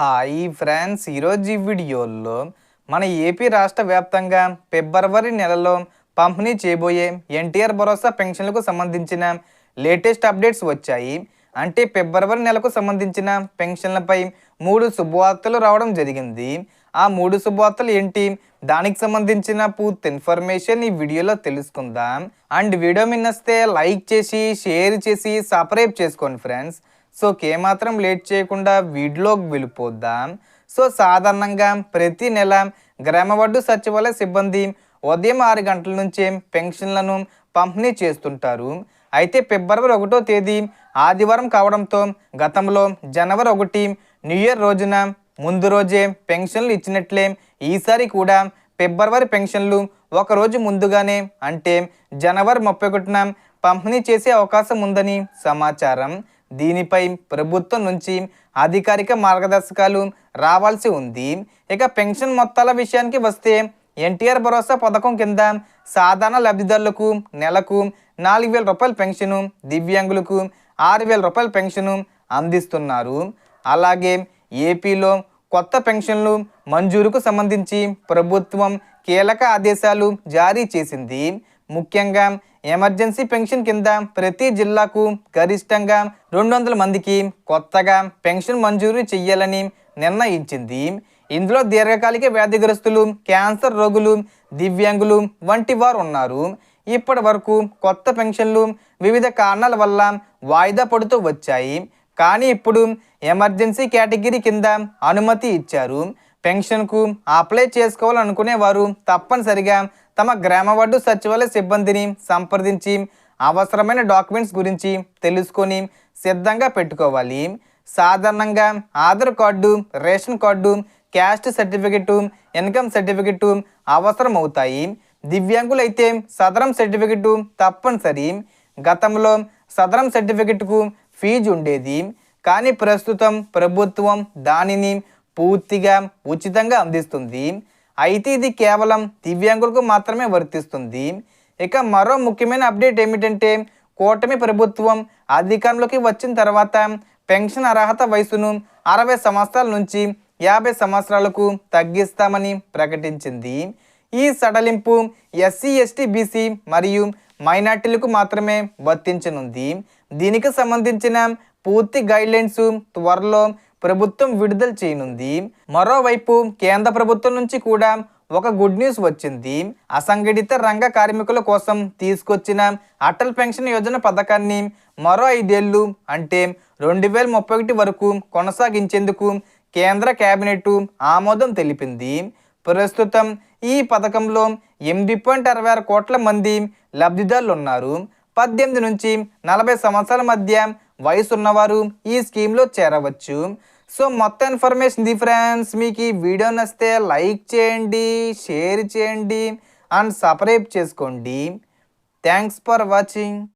Hi friends. ఈరోజు ఈ వీడియోలో మన ఏపీ రాష్ట్ర వ్యాప్తంగా ఫిబ్రవరి నెలలో పంపిణీ చేయబోయే ఎన్టీఆర్ భరోసా పెన్షన్లకు సంబంధించిన లేటెస్ట్ అప్డేట్స్ వచ్చాయి. అంటే ఫిబ్రవరి నెలకు సంబంధించిన పెన్షన్లపై మూడు శుభవార్తలు రావడం జరిగింది. ఆ మూడు శుభవార్తలు ఏంటి? దానికి సంబంధించిన పూర్తి ఇన్ఫర్మేషన్ ఈ వీడియోలో తెలుసుకుందాం. అండ్ వీడియో మిన్నస్తే లైక్ చేసి షేర్ చేసి సబ్స్క్రైబ్ చేసుకోండి ఫ్రెండ్స్. సో ఏమాత్రం లేట్ చేయకుండా వీడిలోకి వెళ్ళిపోద్దాం? సో సాధారణంగా ప్రతి నెల గ్రామవడ్డు సచివాలయ సిబ్బంది ఉదయం ఆరు గంటల నుంచే పెన్షన్లను పంపిణీ చేస్తుంటారు. అయితే ఫిబ్రవరి ఒకటో తేదీ ఆదివారం కావడంతో గతంలో జనవరి ఒకటి న్యూ ఇయర్ రోజున ముందు రోజే పెన్షన్లు ఇచ్చినట్లే ఈసారి కూడా ఫిబ్రవరి పెన్షన్లు ఒక రోజు ముందుగానే అంటే జనవరి ముప్పై ఒకటిన పంపిణీ చేసే అవకాశం ఉందని సమాచారం. దీనిపై ప్రభుత్వం నుంచి అధికారిక మార్గదర్శకాలు రావాల్సి ఉంది. ఇక పెన్షన్ మొత్తాల విషయానికి వస్తే ఎన్టీఆర్ భరోసా పథకం కింద సాధారణ లబ్ధిదారులకు నెలకు నాలుగు వేల రూపాయల పెన్షను దివ్యాంగులకు ఆరు వేల రూపాయల పెన్షను అందిస్తున్నారు. అలాగే ఏపీలో కొత్త పెన్షన్లు మంజూరుకు సంబంధించి ప్రభుత్వం కీలక ఆదేశాలు జారీ చేసింది. ముఖ్యంగా ఎమర్జెన్సీ పెన్షన్ కింద ప్రతి జిల్లాకు గరిష్టంగా రెండు వందల మందికి కొత్తగా పెన్షన్ మంజూరు చేయాలని నిర్ణయించింది. ఇందులో దీర్ఘకాలిక వ్యాధిగ్రస్తులు క్యాన్సర్ రోగులు దివ్యాంగులు వంటి వారు ఉన్నారు. ఇప్పటి వరకు కొత్త పెన్షన్లు వివిధ కారణాల వల్ల వాయిదా పడుతూ వచ్చాయి. కానీ ఇప్పుడు ఎమర్జెన్సీ కేటగిరీ కింద అనుమతి ఇచ్చారు. పెన్షన్కు అప్లై చేసుకోవాలనుకునే వారు తప్పనిసరిగా తమ గ్రామ వార్డు సచివాలయ సిబ్బందిని సంప్రదించి అవసరమైన డాక్యుమెంట్స్ గురించి తెలుసుకొని సిద్ధంగా పెట్టుకోవాలి. సాధారణంగా Aadhaar card ration card caste certificate income certificate అవసరం అవుతాయి దివ్యాంగులైతే సదరం సర్టిఫికెట్ తప్పనిసరి. గతంలో సదరం సర్టిఫికెట్కు ఫీజు ఉండేది. కానీ ప్రస్తుతం ప్రభుత్వం దానిని పూర్తిగా ఉచితంగా అందిస్తుంది. అయితే ఇది కేవలం దివ్యాంగులకు మాత్రమే వర్తిస్తుంది. ఇక మరో ముఖ్యమైన అప్డేట్ ఏమిటంటే కూటమి ప్రభుత్వం అధికారంలోకి వచ్చిన తర్వాత పెన్షన్ అర్హత వయసును అరవై సంవత్సరాల నుంచి యాభై సంవత్సరాలకు తగ్గిస్తామని ప్రకటించింది. ఈ సడలింపు ఎస్సీ ఎస్టీ బీసీ మరియు మైనార్టీలకు మాత్రమే వర్తించనుంది. దీనికి సంబంధించిన పూర్తి గైడ్లైన్స్ త్వరలో ప్రభుత్వం విడుదల చేయనుంది. మరోవైపు కేంద్ర ప్రభుత్వం నుంచి కూడా ఒక గుడ్ న్యూస్ వచ్చింది. అసంఘటిత రంగ కార్మికుల కోసం తీసుకొచ్చిన అటల్ పెన్షన్ యోజన పథకాన్ని మరో ఐదేళ్ళు అంటే రెండు వేల ముప్పై ఒకటి వరకు కొనసాగించేందుకు కేంద్ర కేబినెట్ ఆమోదం తెలిపింది. ప్రస్తుతం ఈ పథకంలో ఎనిమిది పాయింట్ అరవై ఆరు కోట్ల మంది లబ్ధిదారులు ఉన్నారు పద్దెనిమిది నుంచి నలభై సంవత్సరాల మధ్య వయసు ఉన్నవారు ఈ స్కీమ్లో చేరవచ్చు. సో మొత్తం ఇన్ఫర్మేషన్ ది ఫ్రెండ్స్. మీకు ఈ వీడియో నచ్చితే లైక్ చేయండి షేర్ చేయండి అండ్ సబ్స్క్రైబ్ చేసుకోండి. Thanks for watching.